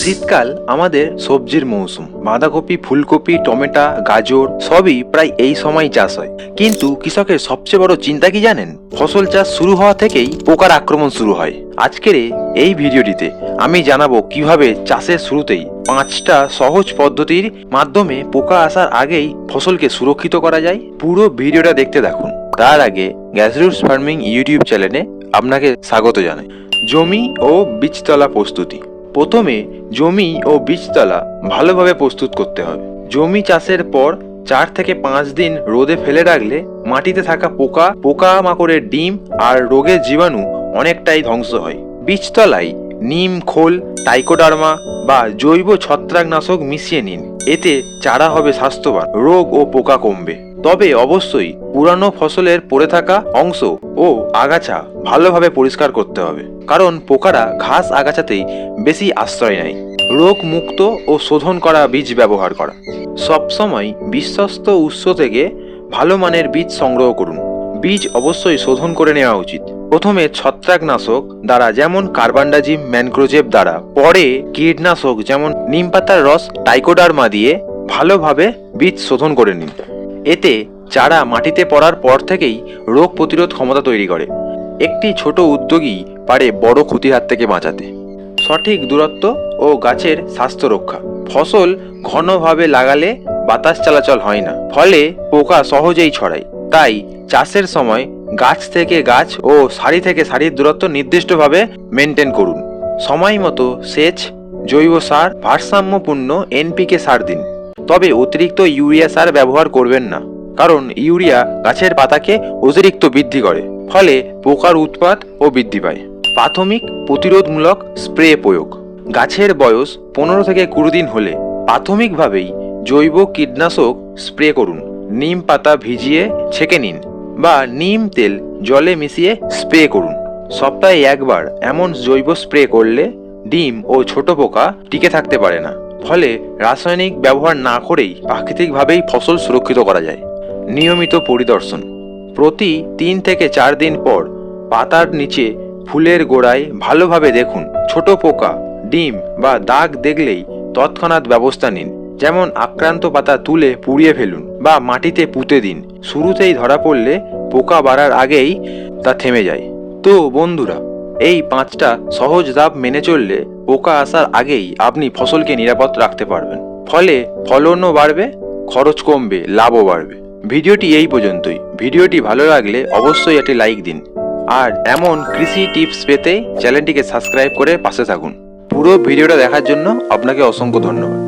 শীতকাল আমাদের সবজির মৌসুম। বাঁধাকপি, ফুলকপি, টমেটো, গাজর, সবই প্রায় এই সময় চাষ হয়। কিন্তু কৃষকের সবচেয়ে বড় চিন্তা কি জানেন? ফসল চাষ শুরু হওয়া থেকেই পোকার আক্রমণ শুরু হয়। আজকের এই ভিডিওটিতে আমি জানাব কীভাবে চাষের শুরুতেই পাঁচটা সহজ পদ্ধতির মাধ্যমে পোকা আসার আগেই ফসলকে সুরক্ষিত করা যায়। পুরো ভিডিওটা দেখতে দেখুন তার আগে গ্যাসরুটস ফার্মিং ইউটিউব চ্যানেলে আপনাকে স্বাগত জানাই। জমি ও বীজতলা প্রস্তুতি। প্রথমে জমি ও বীজতলা ভালোভাবে প্রস্তুত করতে হবে। জমি চাষের পর চার থেকে পাঁচ দিন রোদে ফেলে রাখলে মাটিতে থাকা পোকা পোকা মাকড়ের ডিম আর রোগের জীবাণু অনেকটাই ধ্বংস হয়। বীজতলায় নিম, খোল, টাইকোডার্মা বা জৈব ছত্রাকনাশক মিশিয়ে নিন। এতে চারা হবে স্বাস্থ্যবান, রোগ ও পোকা কমবে। তবে অবশ্যই পুরানো ফসলের পড়ে থাকা অংশ ও আগাছা ভালোভাবে পরিষ্কার করতে হবে। কারণ পোকারা ঘাস আগাছাতেই বেশি আশ্রয় নেয়। রোগ মুক্ত ও শোধন করা বীজ ব্যবহার করা। সবসময় বিশ্বস্ত উৎস থেকে ভালো মানের বীজ সংগ্রহ করুন। বীজ অবশ্যই শোধন করে নেওয়া উচিত। প্রথমে ছত্রাকনাশক দ্বারা যেমন কার্বানডাজিম ম্যানক্রোজেব দ্বারা, পরে কীটনাশক যেমন নিম পাতার রস টাইকোডার্মা দিয়ে ভালোভাবে বীজ শোধন করে নিন। এতে চারা মাটিতে পড়ার পর থেকেই রোগ প্রতিরোধ ক্ষমতা তৈরি করে। একটি ছোট উদ্যোগী পারে বড় ক্ষতির হাত থেকে বাঁচাতে। সঠিক দূরত্ব ও গাছের স্বাস্থ্য রক্ষা। ফসল ঘনভাবে লাগালে বাতাস চলাচল হয় না, ফলে পোকা সহজেই ছড়ায়। তাই চাষের সময় গাছ থেকে গাছ ও সারি থেকে সারির দূরত্ব নির্দিষ্টভাবে মেনটেন করুন। সময় মতো সেচ, জৈব সার, ভারসাম্যপূর্ণ এনপিকে সার দিন। তবে অতিরিক্ত ইউরিয়া সার ব্যবহার করবেন না, কারণ ইউরিয়া গাছের পাতাকে অতিরিক্ত বৃদ্ধি করে, ফলে পোকার উৎপাত ও বৃদ্ধি পায়। প্রাথমিক প্রতিরোধমূলক স্প্রে প্রয়োগ। গাছের বয়স পনেরো থেকে কুড়ি দিন হলে প্রাথমিকভাবেই জৈব কীটনাশক স্প্রে করুন। নিম পাতা ভিজিয়ে ছেঁকে নিন বা নিম তেল জলে মিশিয়ে স্প্রে করুন। সপ্তাহে একবার এমন জৈব স্প্রে করলে ডিম ও ছোট পোকা টিকে থাকতে পারে না। ফলে রাসায়নিক ব্যবহার না করেই প্রাকৃতিকভাবেই ফসল সুরক্ষিত করা যায়। নিয়মিত পরিদর্শন। প্রতি তিন থেকে চার দিন পর পাতার নিচে ফুলের গোড়ায় ভালোভাবে দেখুন। ছোট পোকা, ডিম বা দাগ দেখলেই তৎক্ষণাৎ ব্যবস্থা নিন। যেমন আক্রান্ত পাতা তুলে পুড়িয়ে ফেলুন বা মাটিতে পুঁতে দিন। শুরুতেই ধরা পড়লে পোকা বাড়ার আগেই তা থেমে যায়। তো বন্ধুরা, এই পাঁচটা সহজ ধাপ মেনে চললে পোকা আসার আগেই আপনি ফসলকে নিরাপদ রাখতে পারবেন। ফলে ফলনও বাড়বে, খরচ কমবে, লাভও বাড়বে। ভিডিওটি এই পর্যন্তই। ভিডিওটি ভালো লাগলে অবশ্যই একটি লাইক দিন। আর এমন কৃষি টিপস পেতে চ্যানেলটিকে সাবস্ক্রাইব করে পাশে থাকুন। পুরো ভিডিওটা দেখার জন্য আপনাকে অসংখ্য ধন্যবাদ।